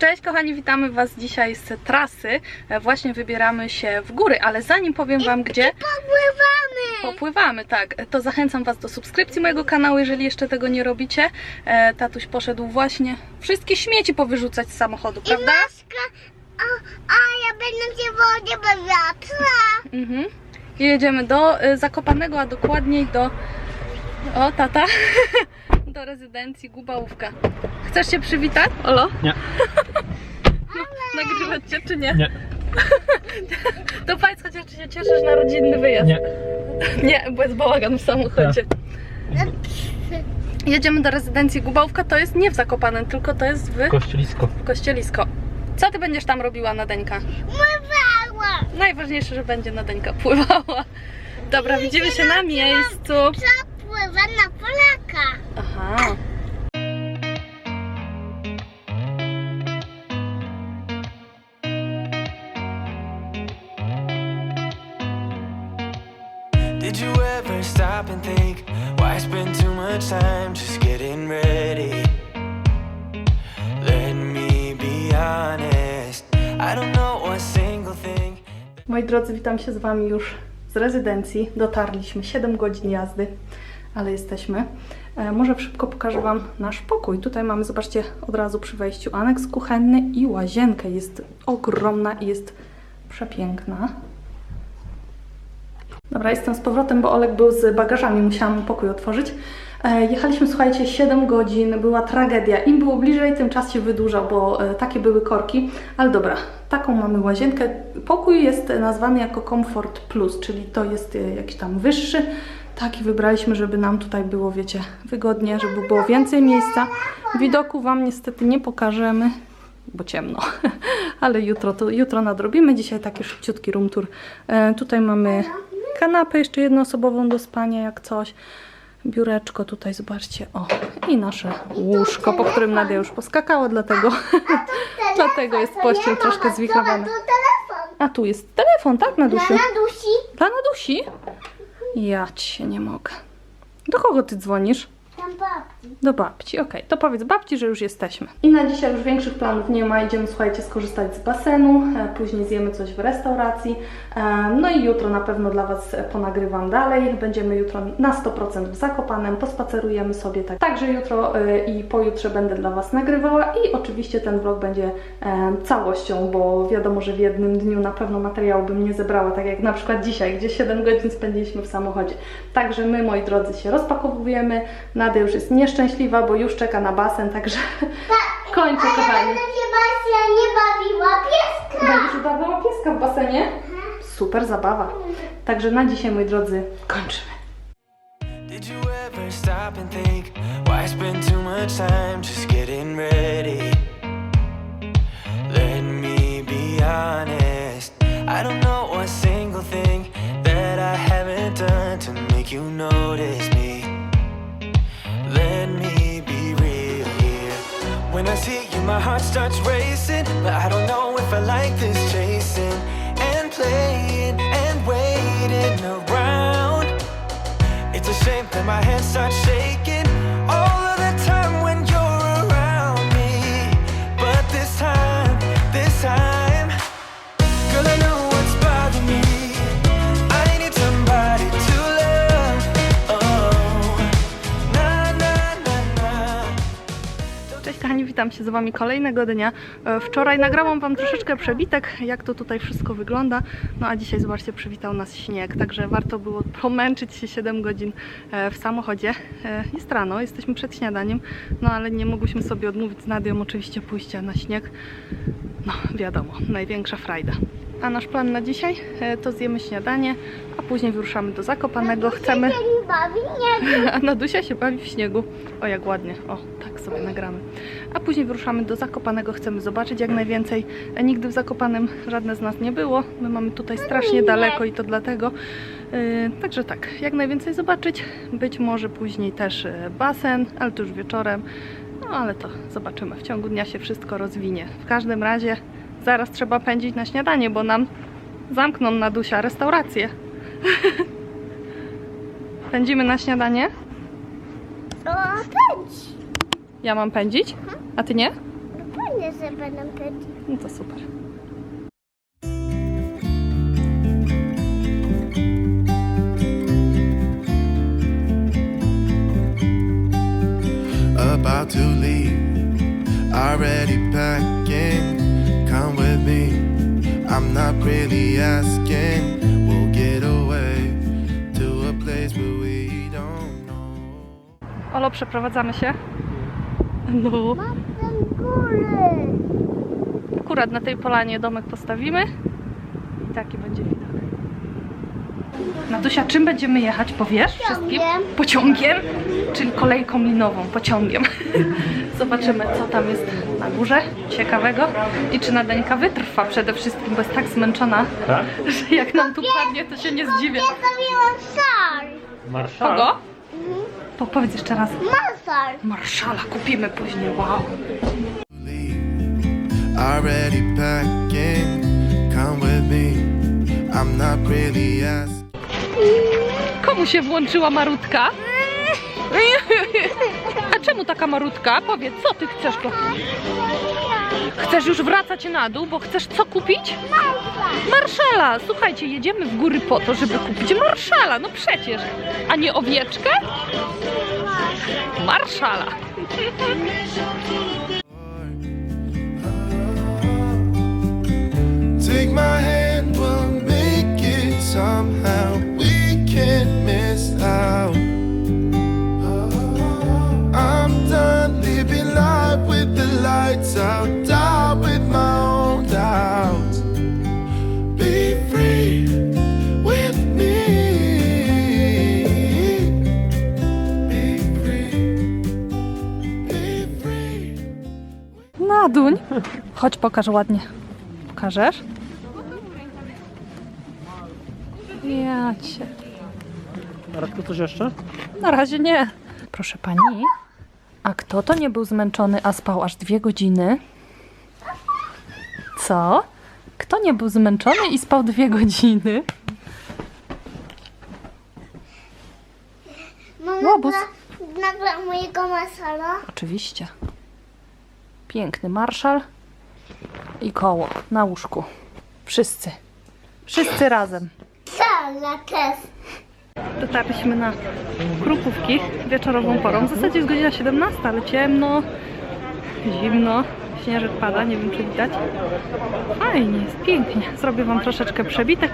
Cześć kochani, witamy Was dzisiaj z trasy. E, Właśnie wybieramy się w góry, ale zanim powiem Wam gdzie Popływamy! popływamy, tak, to zachęcam Was do subskrypcji mojego kanału, jeżeli jeszcze tego nie robicie. E, Tatuś poszedł właśnie wszystkie śmieci powyrzucać z samochodu, I prawda? maska, a, a ja będę się w wodzie wiatra. Mhm. I jedziemy do e, Zakopanego, a dokładniej do... O, tata! do rezydencji Gubałówka. Chcesz się przywitać, Olo? Nie. Nagrywać cię czy nie? Nie. To powiedz chociaż, czy się cieszysz na rodzinny wyjazd. Nie. Nie, bo jest bałagan w samochodzie. Jedziemy do rezydencji Gubałówka, to jest nie w Zakopanem, tylko to jest w Kościelisko. Kościelisko. Co ty będziesz tam robiła na Deńka? Pływała! Najważniejsze, że będzie na Deńka pływała. Dobra, widzimy się na miejscu. Zapływa na Polaka. Did you ever stop and think why spend too much time just getting ready? Let me be honest, I don't know single thing. Moi drodzy, witam się z Wami już z rezydencji. Dotarliśmy 7 godzin jazdy, ale jesteśmy. E, może szybko pokażę Wam nasz pokój. Tutaj mamy, zobaczcie, od razu przy wejściu aneks kuchenny i łazienkę. Jest ogromna i jest przepiękna. Dobra, jestem z powrotem, bo Olek był z bagażami, musiałam mu pokój otworzyć. E, Jechaliśmy, słuchajcie, 7 godzin, była tragedia. Im było bliżej, tym czas się wydłużał, bo e, takie były korki. Ale dobra, taką mamy łazienkę. Pokój jest nazwany jako Comfort Plus, czyli to jest jakiś tam wyższy. Taki wybraliśmy, żeby nam tutaj było, wiecie, wygodnie, żeby było więcej miejsca. Widoku Wam niestety nie pokażemy, bo ciemno. Ale jutro, to, jutro nadrobimy. Dzisiaj taki szybciutki room tour. E, tutaj mamy kanapę jeszcze jednoosobową do spania, jak coś. Biureczko tutaj, zobaczcie, o. I nasze łóżko, po którym Nadia już poskakała, dlatego, dlatego jest pościel troszkę zwichrowana. A tu jest telefon, tak, Nadusiu? Na dusi. Dla Nadusi? Ja ci się nie mogę. Do kogo ty dzwonisz? Tam babci. Do babci, okej. To powiedz babci, że już jesteśmy. I na dzisiaj już większych planów nie ma. Idziemy, słuchajcie, skorzystać z basenu. E, Później zjemy coś w restauracji. E, No i jutro na pewno dla Was ponagrywam dalej. Będziemy jutro na 100% w Zakopanem. Pospacerujemy sobie tak. Także jutro e, i pojutrze będę dla Was nagrywała. I oczywiście ten vlog będzie e, całością, bo wiadomo, że w jednym dniu na pewno materiału bym nie zebrała. Tak jak na przykład dzisiaj, gdzie 7 godzin spędziliśmy w samochodzie. Także my, moi drodzy, się rozpakowujemy. Nadia już jest nieszczęśliwa, bo już czeka na basen, także kończę, kochani. Będę się Basia nie bawiła pieska. Będziesz udawała pieska w basenie? Super zabawa. Także na dzisiaj, moi drodzy, kończymy. Did you ever stop and think why spend too much time just getting ready? Let me be honest, I don't know a single thing that I haven't done to make you notice I see you, my heart starts racing, but I don't know if I like this chasing and playing and waiting around. It's a shame that my hands start shaking witam się z Wami kolejnego dnia. E, Wczoraj nagrałam Wam troszeczkę przebitek, jak to tutaj wszystko wygląda. No a dzisiaj, zobaczcie, przywitał nas śnieg, także warto było pomęczyć się 7 godzin e, w samochodzie. E, Jest rano, jesteśmy przed śniadaniem, no ale nie mogłyśmy sobie odmówić z Nadią oczywiście pójścia na śnieg. No wiadomo, największa frajda. A nasz plan na dzisiaj e, to zjemy śniadanie, a później wyruszamy do Zakopanego. Chcemy... A Nadusia się bawi w śniegu. O, jak ładnie. O, tak sobie nagramy. A później wyruszamy do Zakopanego. Chcemy zobaczyć jak najwięcej. E, Nigdy w Zakopanem żadne z nas nie było. My mamy tutaj strasznie daleko i to dlatego. Yy, także tak, jak najwięcej zobaczyć. Być może później też e, basen, ale to już wieczorem. No ale to zobaczymy. W ciągu dnia się wszystko rozwinie. W każdym razie zaraz trzeba pędzić na śniadanie, bo nam zamkną Nadusia restaurację. Pędzimy na śniadanie? O, pędź. Ja mam pędzić? A ty nie? Pędź. też będę pić. No to super. Asking. We'll get away to a place where we don't know. Olo, przeprowadzamy się. No. Góry. Akurat na tej polanie domek postawimy i taki będzie widok. Natusia, czym będziemy jechać? Powiesz wszystkim? Pociągiem. Czyli kolejką linową, pociągiem. Zobaczymy, co tam jest na górze ciekawego i czy Nadeńka wytrwa przede wszystkim, bo jest tak zmęczona, Tak? że jak nam tu padnie, to się nie zdziwię. Ja zrobiłam. Marszał? Kogo? Po, powiedz jeszcze raz. Masal. Marszala kupimy później, wow. Leave. Already packing, come with me. I'm not really asking. Komu się włączyła marutka? A czemu taka marutka? Powiedz, co ty chcesz? ko- Chcesz już wracać na dół, bo chcesz co kupić? Marszala! Słuchajcie, jedziemy w góry po to, żeby kupić marszala, no przecież. A nie owieczkę? Marszala. Chodź, pokaż ładnie. Pokażesz? Ja cię. Radku, coś jeszcze? Na razie nie. Proszę pani, a kto to nie był zmęczony, a spał aż dwie godziny? Co? Kto nie był zmęczony i spał dwie godziny? Mama Łobuz. dla, dla mojego masala. Oczywiście. Piękny marszal i koło na łóżku. Wszyscy. Wszyscy razem. Sala też. Dotarliśmy na Krupówki wieczorową porą. W zasadzie jest godzina 17, ale ciemno, zimno, śnieżek pada, nie wiem czy widać. Fajnie, jest pięknie. Zrobię Wam troszeczkę przebitek.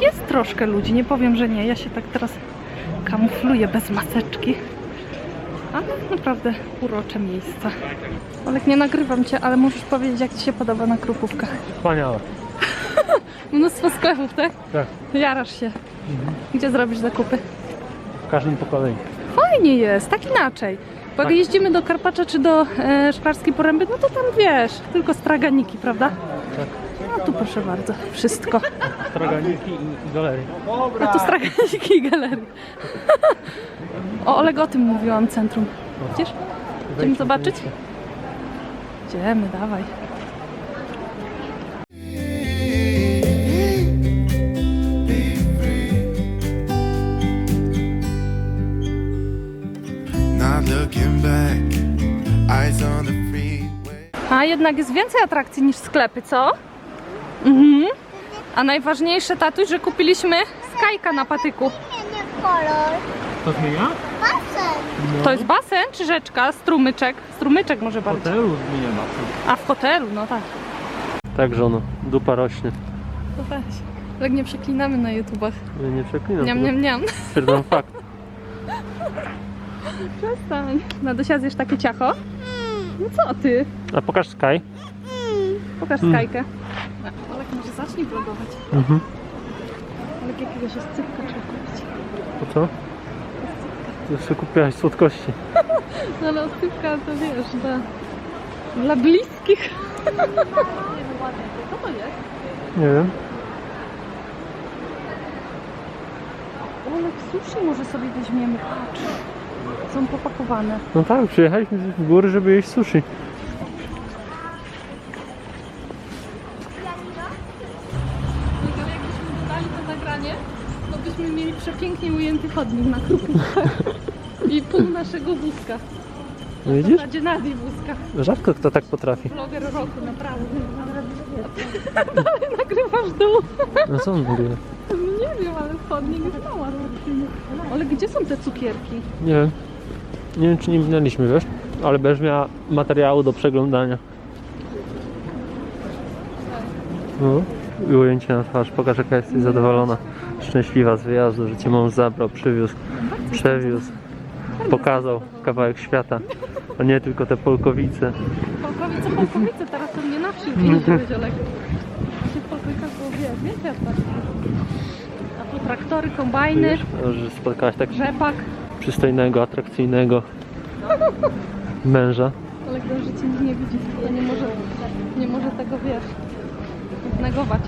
Jest troszkę ludzi, nie powiem, że nie. Ja się tak teraz kamufluję bez maseczki. Ale naprawdę urocze miejsce. Olek, nie nagrywam Cię, ale możesz powiedzieć, jak Ci się podoba na Krupówkach. Wspaniałe. Mnóstwo sklepów, tak? Tak, Jarasz się. Gdzie zrobisz zakupy? w każdym po kolei. Fajnie jest, tak inaczej. Bo jak Tak. jeździmy do Karpacza czy do e, Szklarskiej Poręby, no to tam wiesz, tylko straganiki, prawda? Tu proszę bardzo, wszystko. Straganiki i, galerie. A tu straganiki i galerie. O, Oleg o tym mówiłam, centrum. Widzisz? Idziemy zobaczyć? Idziemy, dawaj. A jednak jest więcej atrakcji niż sklepy, co? Mhm. A najważniejsze, tatuś, że kupiliśmy skajka na patyku. Nie kolor. To zmienia? Basen. To jest basen czy rzeczka? Strumyczek? Strumyczek może W bardziej. hotelu zmienia basen. A w hotelu, no tak. Tak, żono. Dupa rośnie. To weź. Tak nie przeklinamy na YouTubach. Ja nie przeklinam. Niam, niam, niam. Stwierdzam fakt. Przestań. Nadusia zjesz takie ciacho? No co ty? A pokaż Sky. Pokaż Mm. skajkę. Zacznij vlogować. Mhm. Olek jakiegoś oscypka trzeba kupić. Po co? Jeszcze kupiłaś słodkości. No ale oscypka to wiesz, dla, dla bliskich. Co to jest? Nie wiem. Olek sushi może sobie weźmiemy, patrz. Są popakowane. No tak, przyjechaliśmy w góry, żeby jeść sushi. Nagranie, to byśmy mieli przepięknie ujęty chodnik na krupówkach i pół naszego wózka. No Widzisz? Wózka. Rzadko kto tak potrafi. Vloger roku, naprawdę. Dalej nagrywasz dół. No co on nagrywa? Nie wiem, ale spodnie nie znała. Ale gdzie są te cukierki? Nie wiem. Nie wiem czy nie minęliśmy, wiesz? Ale będziesz miała materiału do przeglądania. No. I ujęcie na twarz. Pokaż jaka jesteś zadowolona. Szczęśliwa z wyjazdu, że cię mąż zabrał, przywiózł, przewiózł. Pokazał kawałek świata. A nie tylko te Polkowice. Polkowice, Polkowice, teraz to mnie na wsi widziałeś, Olek. Się w Polkowicach było wie- więcej atrakcji. A tu traktory, kombajny, Wiesz, że spotkałaś tak rzepak. przystojnego, atrakcyjnego męża. Olek to życie nic nie widzi, to nie może, nie może tego, wiesz, negować.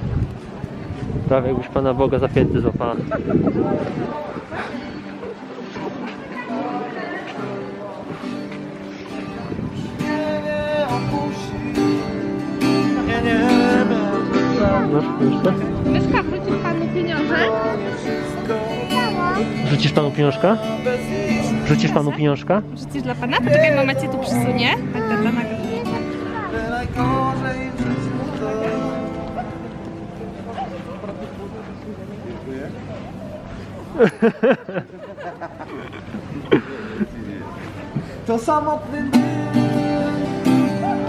Prawie jakbyś Pana Boga za pięty złapała. Masz? Myszka, wrócił panu pieniążek? Rzucisz Panu pieniążka? Rzucisz Panu pieniążka? Rzucisz dla pana? Poczekaj, mama cię tu przysunie. Tak, tata nagle. To samotny dym,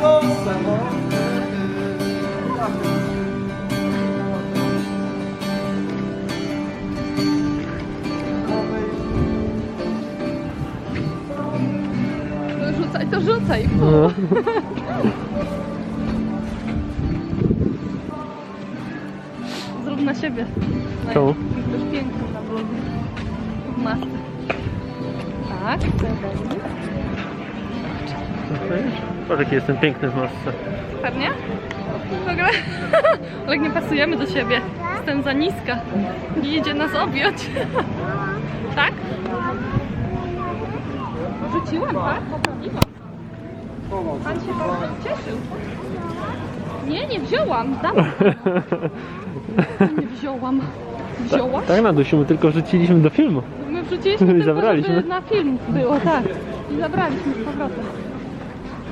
to samotny To rzucaj, to rzucaj. No. Zrób na siebie. No Czemu? Jesteś piękny W masce. Tak, pewnie. Patrz jaki jestem piękny w masce. Pewnie? W ogóle? Olek, nie pasujemy do siebie. Jestem za niska. Nie idzie nas objąć. tak? Rzuciłam, tak? Poprawiłam. Pan się bardzo cieszył. Nie, nie wziąłam. Dawaj. Nie wziąłam. Wziąłaś? Tak na dusiu, my tylko wrzuciliśmy do filmu. My wrzuciliśmy tylko, zabraliśmy. żeby na film było, tak. I zabraliśmy z powrotem.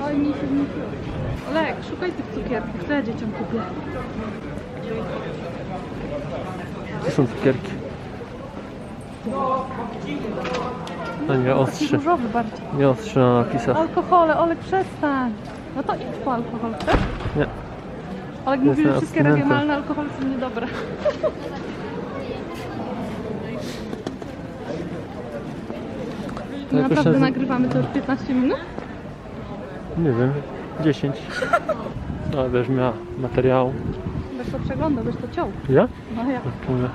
Oj, nie się nie Olek, szukaj tych cukierków, co ja dzieciom kupię. To są cukierki. No nie Taki ostrzy. różowy bardziej. Nie ostrzy na napisach. Alkohole, Olek, przestań. No to idź po alkohol, chcesz? Nie. Olek mówi, że wszystkie abstynentem. regionalne alkohole są niedobre. To jakoś Naprawdę się z- nagrywamy to już 15 minut? Nie wiem. 10. No, ale będziesz miała materiału. Byś to przeglądał, byś to ciął. Ja? No ja. Czuję.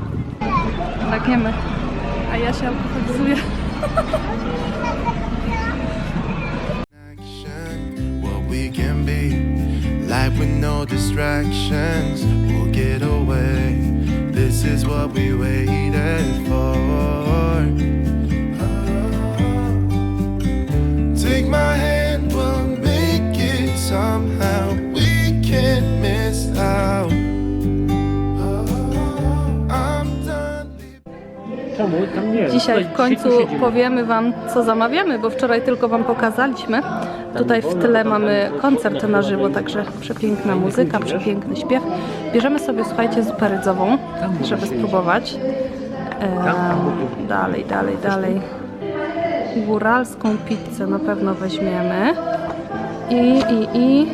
Tak jemy. A ja się alkoholizuję. action, what we can be. Life with no distractions, we'll get away. This is what we waited nie. Dzisiaj w końcu powiemy Wam, co zamawiamy, bo wczoraj tylko Wam pokazaliśmy. Tutaj w tle mamy koncert na żywo, także przepiękna muzyka, przepiękny śpiew. Bierzemy sobie, słuchajcie, zupę rydzową, żeby spróbować. Em, dalej, dalej, dalej. Góralską pizzę na pewno weźmiemy. I, i, i,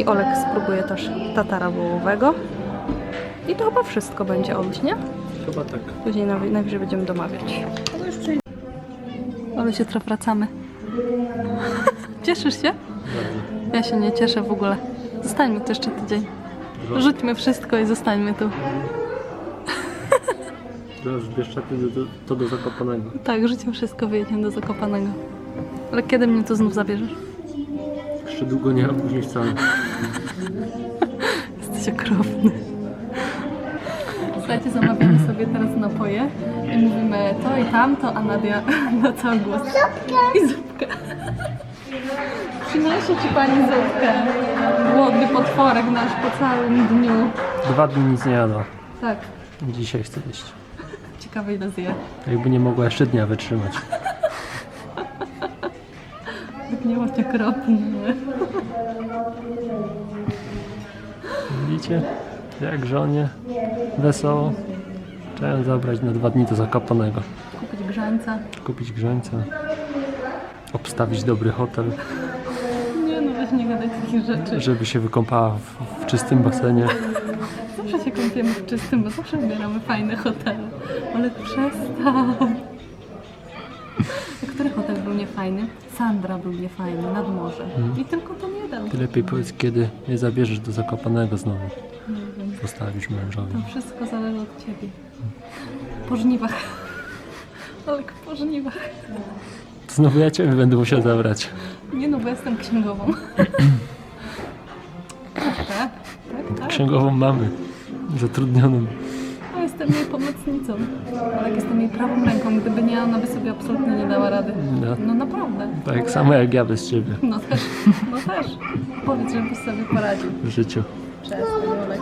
i Olek spróbuje też tatara wołowego. I to chyba wszystko będzie, Oluś, nie? Chyba tak. Później najwy- najwyżej będziemy domawiać. Ale się trochę wracamy. Cieszysz się? Ja się nie cieszę w ogóle. Zostańmy tu jeszcze tydzień. Rzućmy wszystko i zostańmy tu. Teraz do, do, to do Zakopanego. Tak, rzućmy wszystko, wyjedziemy do Zakopanego. Ale kiedy mnie tu znów zabierzesz? Jeszcze długo nie, a później wcale. Jesteś okropny. Zamawiamy sobie teraz napoje i mówimy to i tamto, a Nadia na cały głos. I zupkę. Przyniesie ci pani zupkę. Głodny potworek nasz po całym dniu. Dwa dni nic nie jadła. Tak, Dzisiaj chcę jeść. ciekawe ile zje. Jakby nie mogła jeszcze dnia wytrzymać. Tak nie bądź okropny. Widzicie? Jak żonie wesoło. Trzeba zabrać na dwa dni do Zakopanego. Kupić grzańca. Kupić grzańca. Obstawić dobry hotel, Nie no, weź nie gadaj takich rzeczy. żeby się wykąpała w, w czystym basenie. Zawsze się kąpiemy w czystym, bo zawsze wybieramy fajne hotele. Ale przestań. A który hotel był niefajny? Sandra był niefajny, nad morzem. I tylko ten jeden. Ty lepiej powiedz, kiedy je zabierzesz do Zakopanego znowu. Mężowi. To wszystko zależy od ciebie. Po żniwach. Olek, po żniwach. Znowu ja ciebie będę musiał zabrać. Nie no, bo jestem księgową. tak, tak, tak. Księgową mamy. Zatrudnioną. Ja jestem jej pomocnicą. Olek, jestem jej prawą ręką. Gdyby nie, ona by sobie absolutnie nie dała rady. No. No naprawdę. Tak samo jak ja bez ciebie No też, no też. Powiedz, żebyś sobie poradził. w życiu. Przestań, Olek.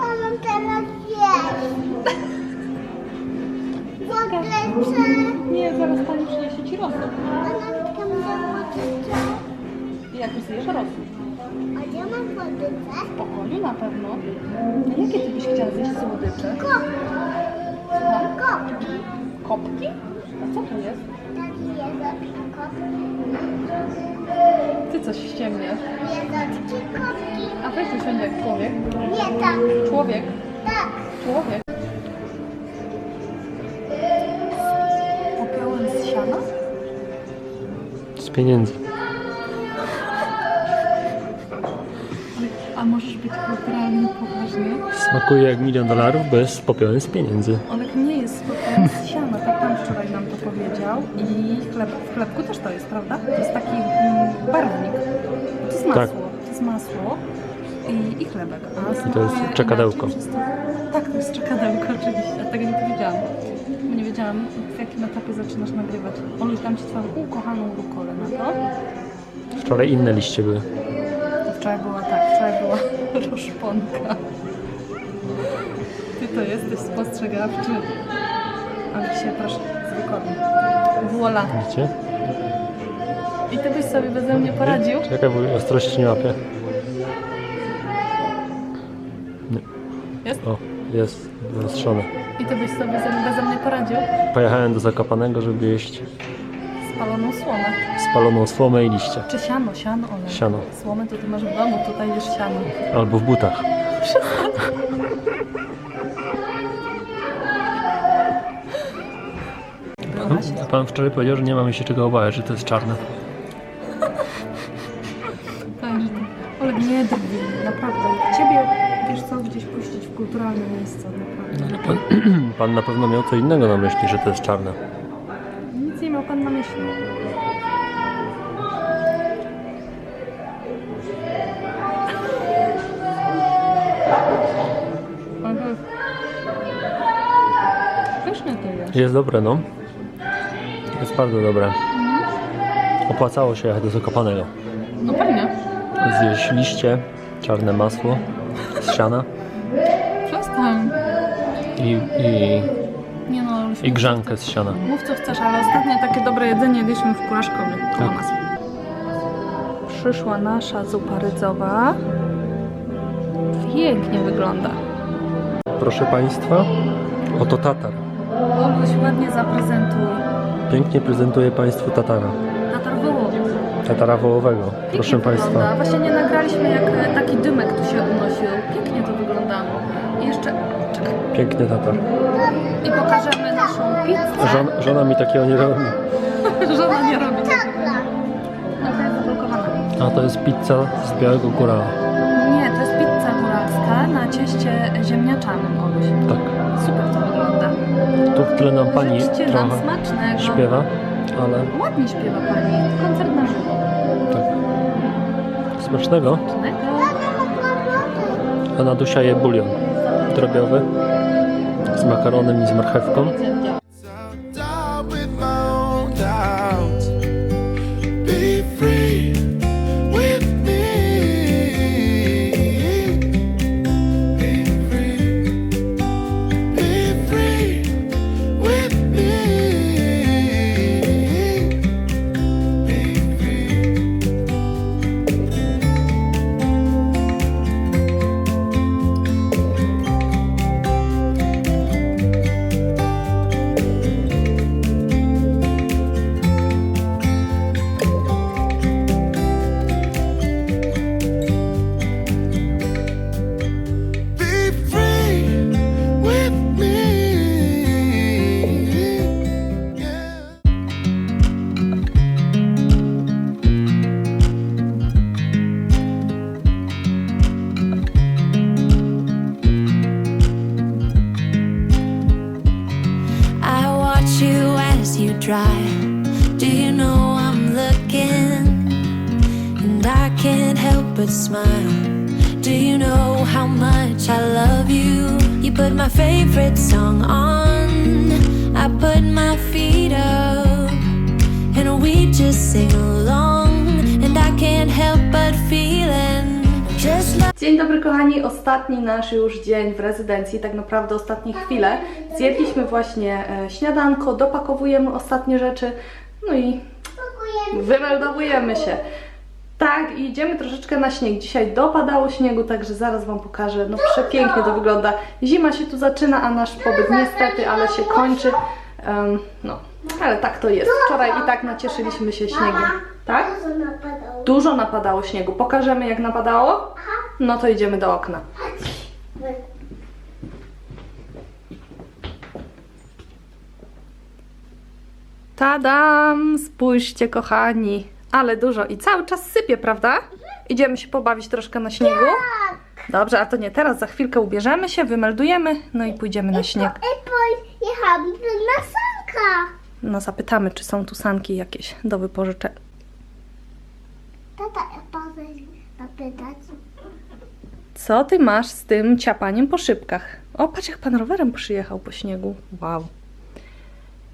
Wodeczę. Nie, zaraz pani przyniesie ci rosół. Jak zjesz rosół? A gdzie mam wodeczę? W pokoju na pewno. A jakie ty byś chciała zjeść słodycze? Kopki. Kopki? A co to jest? Taki jezoczki kopki. Ty coś ściemniasz. Jezoczki kopki. A weź usiądź jak człowiek. Nie tak. Człowiek. Tak. Człowiek. Pieniędzy. A możesz być kulturalny poważnie? Smakuje jak milion dolarów, bo jest popiołem z pieniędzy. Olek nie jest popiołem z siana, tak pan wczoraj nam to powiedział. I chleb, w chlebku też to jest, prawda? To jest taki mm, barwnik. To jest masło. Tak. To jest masło i, i chlebek. A I to jest czekadełko. Tak, to jest czekadełko oczywiście. Ja tego nie powiedziałam. Bo nie wiedziałam, w jakim etapie zaczynasz nagrywać. Oluś, dam Ci Twoją ukochaną rukolę na to. Wczoraj inne liście były. Wczoraj była tak, wczoraj była roszponka. Ty to jesteś spostrzegawczy. Ale dzisiaj proszę, zwykle. Voila. Widzicie? I ty byś sobie beze mnie poradził? Czekaj, bo ostrości nie łapię. Jest? O, jest zaostrzone. I ty byś sobie ze- beze mnie poradził? Pojechałem do Zakopanego, żeby jeść Spaloną słomę. spaloną słomę i liście. Czy siano, siano, Ole. Siano. Słomę to ty masz w domu, tutaj jesz siano. Albo w butach. Byłaś? A pan wczoraj powiedział, że nie mamy się czego obawiać, że to jest czarne. Tak, że. Ole, nie drwi, naprawdę. Ciebie, kulturalne miejsce, naprawdę. Pan, pan na pewno miał co innego na myśli, że to jest czarne. Nic nie miał pan na myśli. Mhm. Pyszne to jest. Jest dobre, no. Jest bardzo dobre. Opłacało się jechać do Zakopanego. No pewnie. Zjeść liście, czarne masło z siana. I, i, Nie no, i grzankę z siana. Mów co chcesz, ale ostatnio takie dobre jedzenie jedliśmy w Kuraszkowie. Tak. nas. Przyszła nasza zupa rydzowa. Pięknie wygląda. Proszę Państwa, oto tatar. Oluś, ładnie zaprezentuj. Pięknie prezentuje Państwu tatara. Tatar wołowy. Tatara wołowego. Proszę Państwa. Wygląda. Właśnie nie nagraliśmy jak e, taki dymek tu się unosił. Pięknie jeszcze, czekaj, Piękny tatar. i pokażemy naszą pizzę. Żon, żona mi takiego nie robi. Żona nie robi. Ona jest zablokowana. A to jest pizza z białego górala. Nie, to jest pizza góralska na cieście ziemniaczanym, Oluś. Tak. Super to wygląda. Tu w tle nam pani Życzcie nam trochę smacznego. śpiewa, ale Ładnie śpiewa pani. Koncert na żywo. tak. Smacznego. Smacznego. A Nadusia je bulion drobiowy z makaronem i z marchewką. Ostatni nasz już dzień w rezydencji, tak naprawdę ostatnie chwile. Zjedliśmy właśnie e, śniadanko, dopakowujemy ostatnie rzeczy, no i wymeldowujemy się. Tak, i idziemy troszeczkę na śnieg. Dzisiaj dopadało śniegu, także zaraz Wam pokażę. No przepięknie to wygląda. Zima się tu zaczyna, a nasz pobyt niestety, ale się kończy. Em, no, ale tak to jest. Wczoraj i tak nacieszyliśmy się śniegiem. Tak? Dużo napadało śniegu. Pokażemy jak napadało? No to idziemy do okna. Tadam! Spójrzcie kochani. Ale dużo i cały czas sypie, prawda? Idziemy się pobawić troszkę na śniegu? Dobrze, a to nie teraz, za chwilkę ubierzemy się, wymeldujemy, no i pójdziemy na śnieg. I pojechałam na sanka. No zapytamy, czy są tu sanki jakieś do wypożyczenia. Tata, ja zapytać. Co ty masz z tym ciapaniem po szybkach? O, patrz jak pan rowerem przyjechał po śniegu. Wow.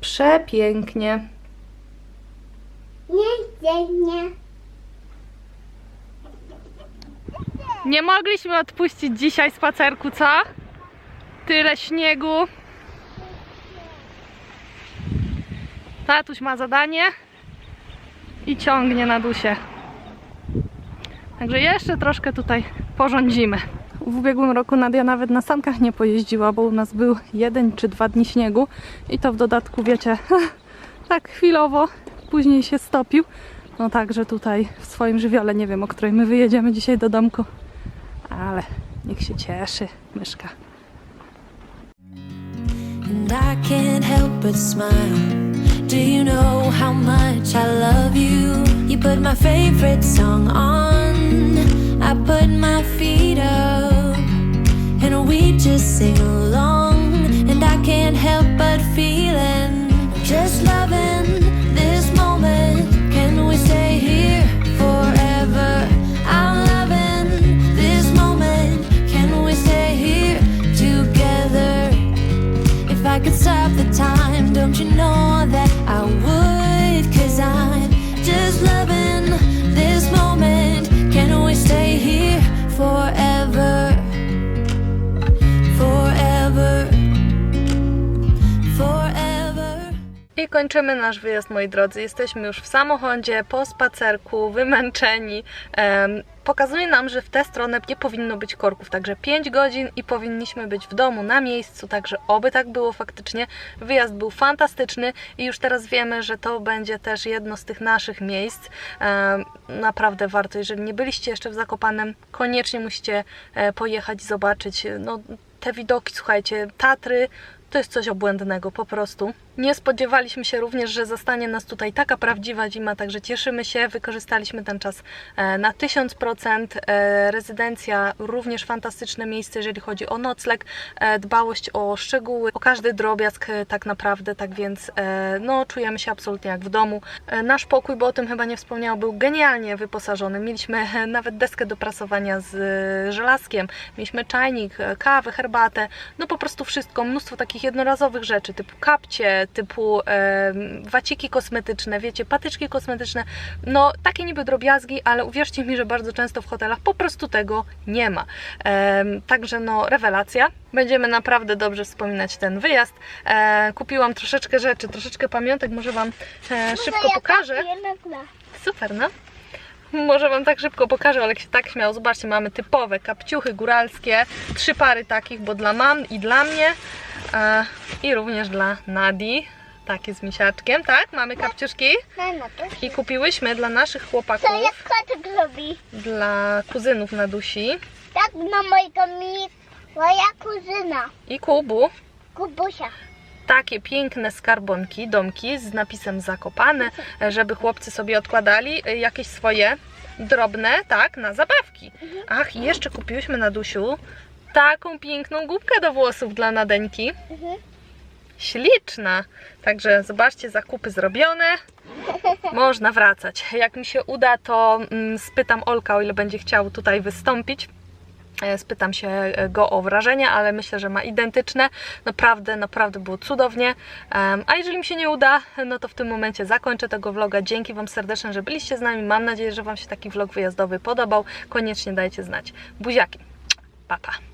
Przepięknie. Nie, nie, nie. Nie mogliśmy odpuścić dzisiaj spacerku, co? Tyle śniegu. Tatuś ma zadanie i ciągnie na dusie. Także jeszcze troszkę tutaj porządzimy. W ubiegłym roku Nadia nawet na sankach nie pojeździła, bo u nas był jeden czy dwa dni śniegu i to w dodatku, wiecie, tak chwilowo, później się stopił. No także tutaj w swoim żywiole nie wiem, o której my wyjedziemy dzisiaj do domku, ale niech się cieszy myszka. And I can't help but smile. Do you know how much I love you? You put my favorite song on. I put my feet up. And we just sing along. And I can't help but feeling just loving this moment. Can we stay here forever? I'm loving this moment. Can we stay here together? If I could stop the time, don't you for I kończymy nasz wyjazd, moi drodzy. Jesteśmy już w samochodzie, po spacerku, wymęczeni. Em, pokazuje nam, że w tę stronę nie powinno być korków, także 5 godzin i powinniśmy być w domu, na miejscu, także oby tak było faktycznie. Wyjazd był fantastyczny i już teraz wiemy, że to będzie też jedno z tych naszych miejsc. Naprawdę warto, jeżeli nie byliście jeszcze w Zakopanem, koniecznie musicie e, pojechać i zobaczyć. No, te widoki, słuchajcie, Tatry to jest coś obłędnego po prostu. Nie spodziewaliśmy się również, że zostanie nas tutaj taka prawdziwa zima, także cieszymy się, wykorzystaliśmy ten czas e, na 1000%. E, Rezydencja również fantastyczne miejsce, jeżeli chodzi o nocleg, e, dbałość o szczegóły, o każdy drobiazg tak naprawdę, tak więc no, czujemy się absolutnie jak w domu. Nasz pokój, bo o tym chyba nie wspomniałam, był genialnie wyposażony. Mieliśmy nawet deskę do prasowania z żelazkiem, mieliśmy czajnik, kawę, herbatę, no po prostu wszystko, mnóstwo takich jednorazowych rzeczy, typu kapcie, typu waciki kosmetyczne, wiecie, patyczki kosmetyczne, no takie niby drobiazgi, ale uwierzcie mi, że bardzo często w hotelach po prostu tego nie ma. Także no, rewelacja. Będziemy naprawdę dobrze wspominać ten wyjazd. E, kupiłam troszeczkę rzeczy, troszeczkę pamiątek, może Wam e, szybko pokażę. Super, no. Może Wam tak szybko pokażę, ale się tak śmiał. Zobaczcie, mamy typowe kapciuchy góralskie. Trzy pary takich, bo dla mam i dla mnie. I również dla Nadi. Takie z misiaczkiem, tak? Mamy kapciuszki. I kupiłyśmy dla naszych Co chłopaków, jak kotek robi? dla kuzynów Nadusi Tak na mojego mi moja kuzyna, i Kubu Kubusia. takie piękne skarbonki, domki z napisem Zakopane, e, żeby chłopcy sobie odkładali e, jakieś swoje drobne, tak, na zabawki. Ach, i jeszcze kupiłyśmy na Dusiu taką piękną gubkę do włosów dla Nadeńki. śliczna. Także zobaczcie, zakupy zrobione. Można wracać. Jak mi się uda, to mm, spytam Olka, o ile będzie chciał tutaj wystąpić. E, Spytam się go o wrażenia, ale myślę, że ma identyczne. Naprawdę, naprawdę było cudownie. A jeżeli mi się nie uda, no to w tym momencie zakończę tego vloga. Dzięki Wam serdecznie, że byliście z nami. Mam nadzieję, że Wam się taki vlog wyjazdowy podobał. Koniecznie dajcie znać. Buziaki. Pa, pa.